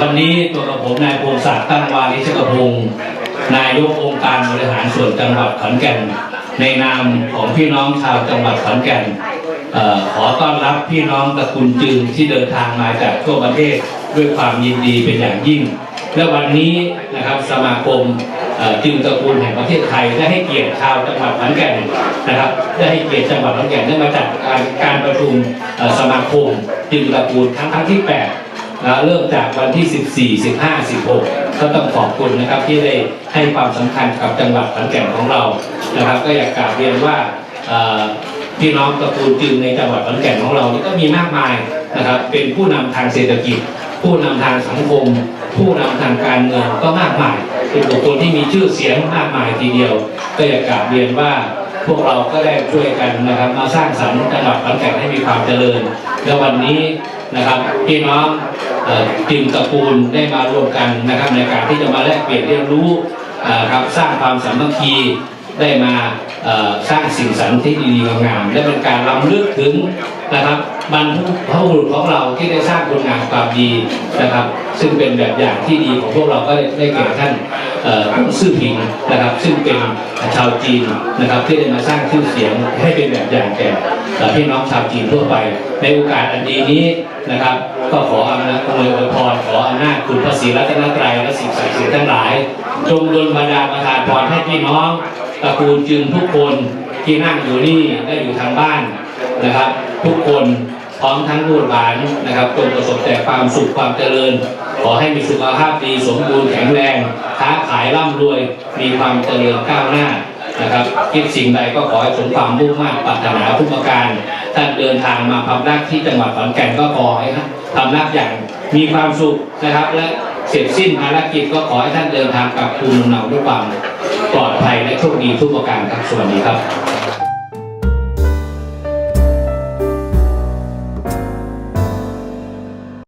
วันนี้ตัวกับผมนายพงศักดิ์ตั้งวานิชกพงศ์นายกองค์การบริหารส่วนจังหวัดขอนแก่น ในนามของพี่น้องชาวจังหวัดขอนแก่นขอต้อนรับพี่น้องตระกูลจึงที่เดินทางมาจากทั่วประเทศด้วยความยินดีเป็นอย่างยิ่ง และวันนี้นะครับสมาคมเอ่อจึงตระกูลแห่งประเทศไทยได้ให้เกียรติชาวจังหวัดขอนแก่นนะครับได้ให้เกียรติจังหวัดขอนแก่นได้มาจัดการการประชุมสมาคมจึงตระกูลครั้งที่ 8 เริ่มจากวันที่ 14 15 16 ก็ต้องขอบคุณนะครับที่ได้ให้ความสำคัญกับจังหวัดขอนแก่นของเรานะครับ ก็อยากกราบเรียนว่าพี่น้องตระกูลจึงในจังหวัดขอนแก่นของเรานี่ก็มีมากมายนะครับ เป็นผู้นำทางเศรษฐกิจ ผู้นำทางสังคม ผู้นำทางการเมืองก็มากมาย เป็นบุคคลที่มีชื่อเสียงมากมายทีเดียว ก็อยากกราบเรียนว่า พวกเราก็ได้ช่วยกันนะครับ มาสร้างสรรค์จังหวัดขอนแก่นให้มีความเจริญ และวันนี้นะครับพี่น้องจึงตระกูลได้มารวมกันนะครับ ในการที่จะมาแลกเปลี่ยนเรียนรู้ครับสร้างความสามัคคีได้มาสร้างสิ่งสรรค์ที่ดีงามและเป็นการรำลึกถึงนะครับบรรพบุรุษของเราที่ได้สร้างคุณงามความดีนะครับ ซึ่งเป็นแบบอย่างที่ดีของพวกเราก็ได้แก่ท่าน ซื่อผิงนะครับ ซึ่งเป็นชาวจีนนะครับที่ได้มาสร้างชื่อเสียงให้เป็นแบบอย่างแก่พี่น้องชาวจีนทั่วไป ในโอกาสอันดีนี้นะครับ ก็ขออำนาจอวยพรขออำนาจคุณพระศรีรัตนตรัยและสิ่งศักดิ์สิทธิ์ทั้งหลาย จงดลบันดาลประทานพรให้พี่น้องตระกูลจึงทุกคนที่นั่งอยู่นี่และอยู่ทางบ้านนะครับ ทุกคนพร้อมทั้งลูกหลานนะครับจงประสบแต่ความสุขความเจริญ ขอให้มีสุขภาพดีสมบูรณ์แข็งแรง ค้าขายร่ำรวย มีความเจริญก้าวหน้านะครับคิดสิ่งใดก็ขอให้สมความมุ่งมั่นปรารถนาทุกประการ ท่านเดินทางมาพำนักที่จังหวัดขอนแก่นก็ขอให้พำนักอย่างมีความสุขนะครับ และเสร็จสิ้นภารกิจก็ขอให้ท่านเดินทางกลับภูมิลำเนาด้วยความปลอดภัยและโชคดีทุกประการครับสวัสดีครับ